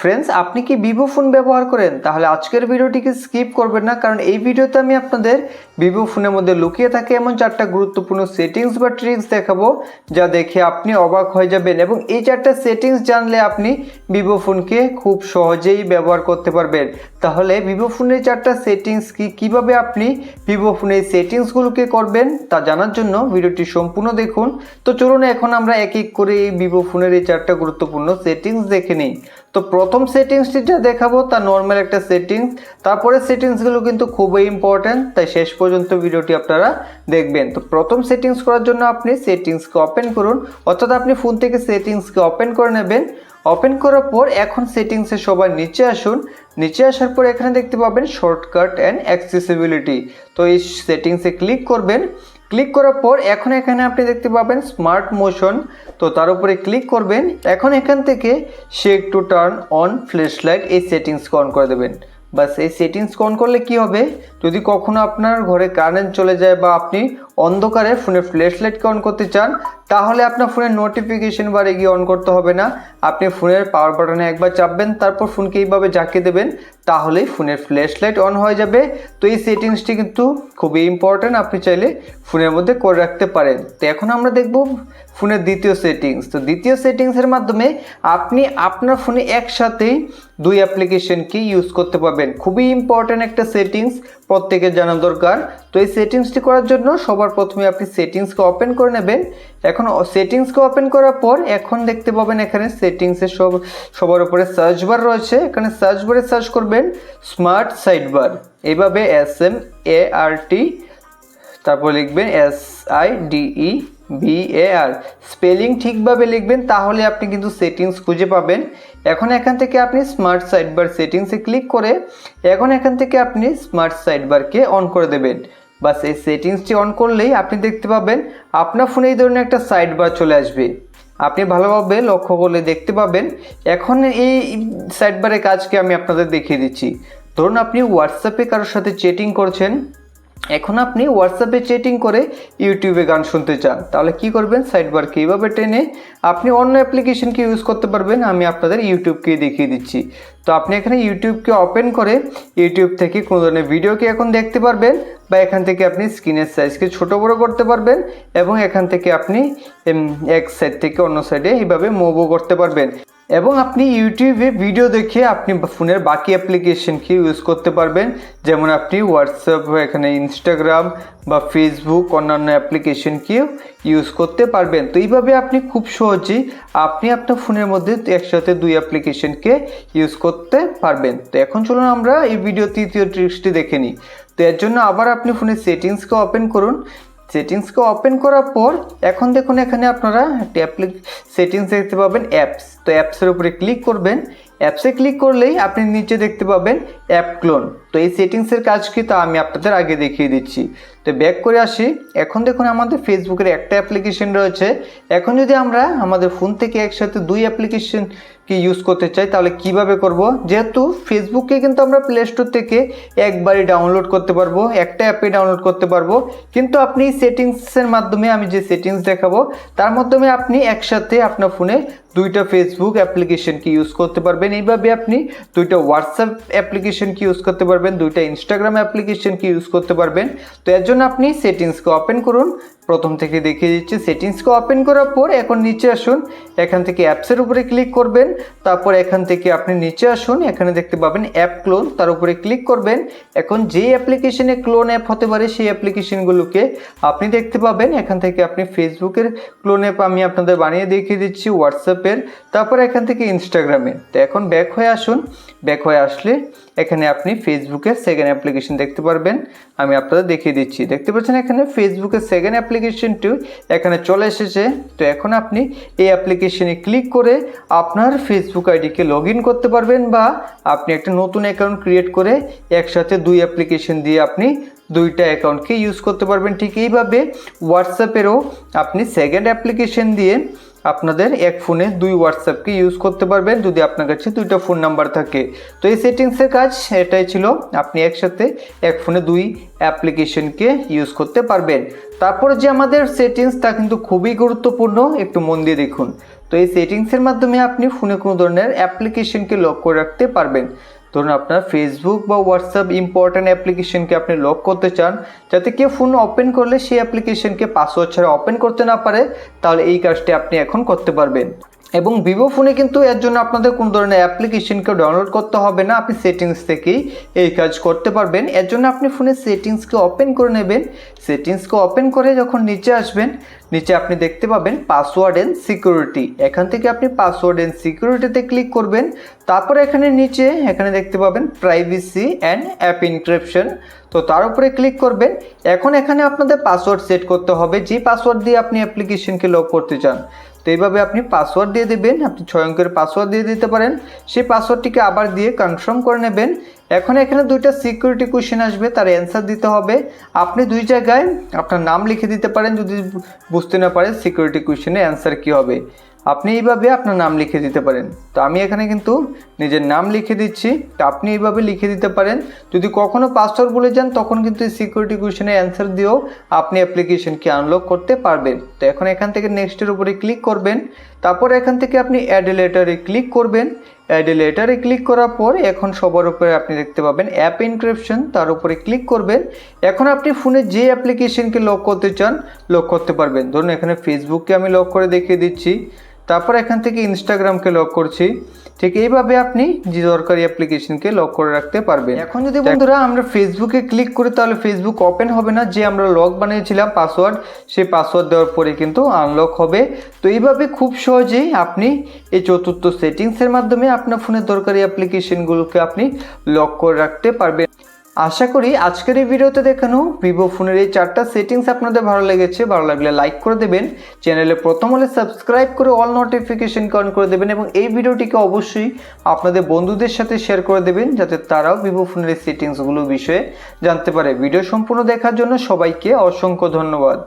Friends আপনি কি Vivo phone ব্যবহার করেন? তাহলে আজকের ভিডিওটিকে স্কিপ করবেন না, কারণ এই ভিডিওতে আমি আপনাদের ভিভো ফোনের মধ্যে লুকিয়ে থাকে এমন চারটা গুরুত্বপূর্ণ সেটিংস বা ট্রিক্স দেখাবো, যা দেখে আপনি অবাক হয়ে যাবেন এবং এই চারটা সেটিংস জানলে আপনি ভিভো ফোনকে খুব সহজেই ব্যবহার করতে পারবেন। তাহলে ভিভো ফোনের চারটা সেটিংস কি, কীভাবে আপনি ভিভো ফোনের সেটিংসগুলোকে করবেন, তা জানার জন্য ভিডিওটি সম্পূর্ণ দেখুন। তো চলুন এখন আমরা এক এক করে এই ভিভো ফোনের এই চারটা গুরুত্বপূর্ণ সেটিংস দেখে নিই। তো প্রথম সেটিংসটি যা দেখাবো, তা নর্মাল একটা সেটিংস তারপরে সেটিংসগুলো কিন্তু খুবই ইম্পর্ট্যান্ট তাই শেষ পর্যন্ত ভিডিওটি আপনারা দেখবেন। তো প্রথম সেটিংস করার জন্য আপনি সেটিংসকে ওপেন করুন। অর্থাৎ আপনি ফোন থেকে সেটিংসকে ওপেন করে নেবেন। ওপেন করার পর এখন সেটিংসে সবার নিচে আসুন। নিচে আসার পর এখানে দেখতে পাবেন শর্টকাট অ্যান্ড অ্যাক্সেসিবিলিটি তো এই সেটিংসে ক্লিক করবেন। ক্লিক করার পর এখন এখানে আপনি দেখতে পাবেন স্মার্ট মোশন তো তার উপরে ক্লিক করবেন। এখন এখান থেকে shake to turn on flash light এই সেটিংস অন করে দেবেন। বাস এই সেটিংস অন করলে কি হবে? যদি কখনো আপনার ঘরে কারেন্ট চলে যায় বা আপনি অন্ধকারে ফোনের ফ্ল্যাশ লাইটকে অন করতে চান তাহলে আপনার ফোনের নোটিফিকেশন বারে গিয়ে অন করতে হবে না। আপনি ফোনের পাওয়ার বাটনে একবার চাপবেন, তারপর ফোনকে এইভাবে জাকিয়ে দেবেন, তাহলেই ফোনের ফ্ল্যাশ লাইট অন হয়ে যাবে। তো এই সেটিংসটি কিন্তু খুবই ইম্পর্ট্যান্ট আপনি চাইলে ফোনের মধ্যে করে রাখতে পারেন। তো এখন আমরা দেখব ফোনের দ্বিতীয় সেটিংস তো দ্বিতীয় সেটিংসের মাধ্যমে আপনি আপনার ফোনে একসাথেই দুই অ্যাপ্লিকেশনকে ইউজ করতে পারবেন। খুবই ইম্পর্ট্যান্ট একটা সেটিংস প্রত্যেকের জানা দরকার। তো এই সেটিংসটি করার জন্য সবার প্রথমে আপনি সেটিংসকে ওপেন করে নেবেন। এখন সেটিংসকে ওপেন করার পর এখন দেখতে পাবেন এখানে সেটিংসের সব, সবার উপরে সার্চ বার রয়েছে। এখানে সার্চ বারে সার্চ করবেন স্মার্ট সাইড বার এইভাবে S M A R T, তারপর লিখবেন S I D E B A R. Spelling ঠিকভাবে লিখবেন, তাহলে আপনি কিন্তু সেটিংস খুঁজে পাবেন। এখন এখান থেকে আপনি স্মার্ট সাইড বার সেটিংসে ক্লিক করে এখন এখান থেকে আপনি স্মার্ট সাইড বারকে অন করে দেবেন। বাস এই সেটিংসটি অন করলেই আপনি দেখতে পাবেন আপনার ফোনে এই ধরনের একটা সাইড বার চলে আসবে। আপনি ভালোভাবে লক্ষ্য করলে দেখতে পাবেন এখন এই সাইড বারের কাজকে আমি আপনাদের দেখিয়ে দিচ্ছি। ধরুন আপনি হোয়াটসঅ্যাপে কারোর সাথে চেটিং করছেন। এখন আপনি হোয়াটসঅ্যাপে চেটিং করে ইউটিউবে গান শুনতে চান, তাহলে কি করবেন? সাইড বারকে এইভাবে টেনে আপনি অন্য অ্যাপ্লিকেশনকে ইউজ করতে পারবেন, আমি আপনাদের ইউটিউবকে দেখিয়ে দিচ্ছি। তো আপনি এখানে ইউটিউবকে ওপেন করে ইউটিউব থেকে কোনো ধরনের ভিডিওকে এখন দেখতে পারবেন বা এখান থেকে আপনি স্ক্রিনের সাইজকে ছোট বড় করতে পারবেন এবং এখান থেকে আপনি এক সাইড থেকে অন্য সাইডে এইভাবে মুভও করতে পারবেন। এবং আপনি ইউটিউবে ভিডিও দেখে আপনি ফোনের বাকি অ্যাপ্লিকেশনকে ইউজ করতে পারবেন? যেমন আপনি হোয়াটসঅ্যাপ এখানে ইনস্টাগ্রাম বা ফেসবুক অন্যান্য অ্যাপ্লিকেশনকেও ইউজ করতে পারবেন। তো এইভাবে আপনি খুব সহজেই আপনি আপনার ফোনের মধ্যে একসাথে দুই অ্যাপ্লিকেশনকে ইউজ করতে পারবেন। তো এখন চলুন আমরা এই ভিডিও তৃতীয় ট্রিক্সটি দেখে নিই। তো এর জন্য আবার আপনি ফোনের সেটিংসকে ওপেন করুন। সেটিংসকে ওপেন করার পর, এখন দেখুন এখানে আপনারা অ্যাপ্লিক সেটিংস দেখতে পাবেন অ্যাপস তো অ্যাপসের উপরে ক্লিক করবেন অ্যাপসে ক্লিক করলেই আপনি নিচে দেখতে পাবেন অ্যাপ ক্লোন। তো এই সেটিংসের কাজ কি? তা আমি আপনাদের আগে দেখিয়ে দিচ্ছি। তো ব্যাক করে আসি। এখন দেখুন আমাদের ফেসবুকের একটা অ্যাপ্লিকেশন রয়েছে। এখন যদি আমরা আমাদের ফোন থেকে একসাথে দুই অ্যাপ্লিকেশন কি ইউজ করতে চাই, তাহলে কীভাবে করব? যেহেতু ফেসবুককে কিন্তু আমরা প্লে স্টোর থেকে একবারই ডাউনলোড করতে পারব, একটা অ্যাপে ডাউনলোড করতে পারব। কিন্তু আপনি সেটিংসের মাধ্যমে আমি যে সেটিংস দেখাবো, তার মাধ্যমে আপনি একসাথে আপনার ফোনে দুইটা ফেসবুক অ্যাপ্লিকেশনকে ইউজ করতে পারবেন? এইভাবে আপনি দুইটা হোয়াটসঅ্যাপ অ্যাপ্লিকেশনকে ইউজ করতে পারবেন? দুইটা ইনস্টাগ্রাম অ্যাপ্লিকেশনকে ইউজ করতে পারবেন? তো এর জন্য আপনি সেটিংসকে ওপেন করুন। প্রথম থেকে দেখিয়ে দিচ্ছি সেটিংসকে ওপেন করার পর এখন নিচে আসুন, এখান থেকে অ্যাপসের উপরে ক্লিক করবেন, তারপর এখান থেকে আপনি নিচে আসুন, এখানে দেখতে পাবেন অ্যাপ ক্লোন তার উপরে ক্লিক করবেন। এখন যে অ্যাপ্লিকেশনে ক্লোন অ্যাপ হতে পারে, সেই অ্যাপ্লিকেশনগুলোকে আপনি দেখতে পাবেন। এখান থেকে আপনি ফেসবুকের ক্লোন অ্যাপ আমি আপনাদের বানিয়ে দেখিয়ে দিচ্ছি হোয়াটসঅ্যাপের তারপর এখান থেকে ইনস্টাগ্রামে তো এখন ব্যাক হয়ে আসুন। ব্যাক হয়ে আসলে এখানে আপনি ফেসবুকের সেকেন্ড অ্যাপ্লিকেশন দেখতে পারবেন। আমি আপনাদের দেখিয়ে দিচ্ছি। দেখতে পাচ্ছেন এখানে ফেসবুকের সেকেন্ড অ্যাপ্লিকেশনটি এখানে চলে এসেছে। তো এখন আপনি এই অ্যাপ্লিকেশনে ক্লিক করে আপনার ফেসবুক আইডিকে লগ করতে পারবেন বা আপনি একটা নতুন অ্যাকাউন্ট ক্রিয়েট করে একসাথে দুই অ্যাপ্লিকেশন দিয়ে আপনি দুইটা অ্যাকাউন্টকে ইউজ করতে পারবেন। ঠিক এইভাবে হোয়াটসঅ্যাপেরও আপনি সেকেন্ড অ্যাপ্লিকেশন দিয়ে আপনাদের এক ফোনে দুই হোয়াটসঅ্যাপকে ইউজ করতে পারবেন, যদি আপনার কাছে দুইটা ফোন নাম্বার থাকে। তো এই সেটিংসের কাজ এটাই ছিল, আপনি একসাথে এক ফোনে দুই অ্যাপ্লিকেশনকে ইউজ করতে পারবেন। তারপরে যে আমাদের সেটিংস তা কিন্তু খুবই গুরুত্বপূর্ণ, একটু মন দিয়ে দেখুন। তো এই সেটিংসের মাধ্যমে আপনি ফোনে কোনো ধরনের অ্যাপ্লিকেশনকে লক করে রাখতে পারবেন। ধরুন আপনার ফেসবুক বা হোয়াটসঅ্যাপ ইম্পর্ট্যান্ট অ্যাপ্লিকেশনকে আপনি লক করতে চান, যাতে কেউ ফোন ওপেন করলে সেই অ্যাপ্লিকেশনকে পাসওয়ার্ড ছাড়া ওপেন করতে না পারে, তাহলে এই কাজটি আপনি এখন করতে পারবেন। এবং ভিভো ফোনে কিন্তু এর জন্য আপনাদের কোনো ধরনের অ্যাপ্লিকেশনকে ডাউনলোড করতে হবে না। আপনি সেটিংস থেকেই এই কাজ করতে পারবেন। এর জন্য আপনি ফোনের সেটিংসকে ওপেন করে নেবেন। সেটিংসকে ওপেন করে যখন নিচে আসবেন, নিচে আপনি দেখতে পাবেন পাসওয়ার্ড অ্যান্ড সিকিউরিটি এখান থেকে আপনি পাসওয়ার্ড অ্যান্ড সিকিউরিটিতে ক্লিক করবেন। তারপর এখানে নিচে, এখানে দেখতে পাবেন প্রাইভেসি অ্যান্ড অ্যাপ ইনক্রিপশন তো তার উপরে ক্লিক করবেন। এখন এখানে আপনাদের পাসওয়ার্ড সেট করতে হবে। যে পাসওয়ার্ড দিয়ে আপনি অ্যাপ্লিকেশনকে লক করতে চান তো এইভাবে আপনি পাসওয়ার্ড দিয়ে দেবেন, আপনি ছয় অঙ্কের পাসওয়ার্ড দিয়ে দিতে পারেন। সেই পাসওয়ার্ডটিকে আবার দিয়ে কনফার্ম করে নেবেন। এখন এখানে দুইটা সিকিউরিটি কোয়েশ্চেন আসবে, তার অ্যান্সার দিতে হবে। আপনি দুই জায়গায় আপনার নাম লিখে দিতে পারেন, যদি বুঝতে না পারেন সিকিউরিটি কোশ্চেনের অ্যান্সার কী হবে। আপনি এইভাবে আপনার নাম লিখে দিতে পারেন। তো আমি এখানে কিন্তু নিজের নাম লিখে দিচ্ছি। তো আপনি এইভাবে লিখে দিতে পারেন। যদি কখনও পাসওয়ার্ড বলে যান, তখন কিন্তু এই সিকিউরিটি কোয়েশনের অ্যান্সার দিয়েও আপনি অ্যাপ্লিকেশনকে আনলক করতে পারবেন। তো এখন এখান থেকে নেক্সটের উপরে ক্লিক করবেন। তারপর এখান থেকে আপনি অ্যাড লেটারে ক্লিক করবেন। অ্যাড লেটারে ক্লিক করার পর এখন সবার উপরে আপনি দেখতে পাবেন অ্যাপ ইনক্রিপশন তার উপরে ক্লিক করবেন। এখন আপনি ফোনে যে অ্যাপ্লিকেশনকে লক করতে চান লক করতে পারবেন। ধরুন এখানে ফেসবুককে আমি লক করে দেখিয়ে দিচ্ছি। তারপর এখান থেকে ইনস্টাগ্রামকে লক করছি। ঠিক এইভাবে আপনি যে দরকারি অ্যাপ্লিকেশনকে লক করে রাখতে পারবেন। এখন যদি বন্ধুরা আমরা ফেসবুকে ক্লিক করি তাহলে ফেসবুক ওপেন হবে না। যে আমরা লক বানিয়েছিলাম পাসওয়ার্ড সেই পাসওয়ার্ড দেওয়ার পরে কিন্তু আনলক হবে। তো এইভাবে খুব সহজেই আপনি এই চতুর্থ সেটিংসের মাধ্যমে আপনার ফোনের দরকারি অ্যাপ্লিকেশনগুলোকে আপনি লক করে রাখতে পারবেন। আশা করি আজকের এই ভিডিওতে দেখানো ভিভো ফোনের এই চারটা সেটিংস আপনাদের ভালো লেগেছে, ভালো লাগলে লাইক করে দেবেন চ্যানেলে প্রথম হলে সাবস্ক্রাইব করে অল নোটিফিকেশন অন করে দেবেন এবং এই ভিডিওটিকে অবশ্যই আপনাদের বন্ধুদের সাথে শেয়ার করে দেবেন যাতে তারাও ভিভো ফোনের এই সেটিংসগুলো বিষয়ে জানতে পারে। ভিডিও সম্পূর্ণ দেখার জন্য সবাইকে অসংখ্য ধন্যবাদ।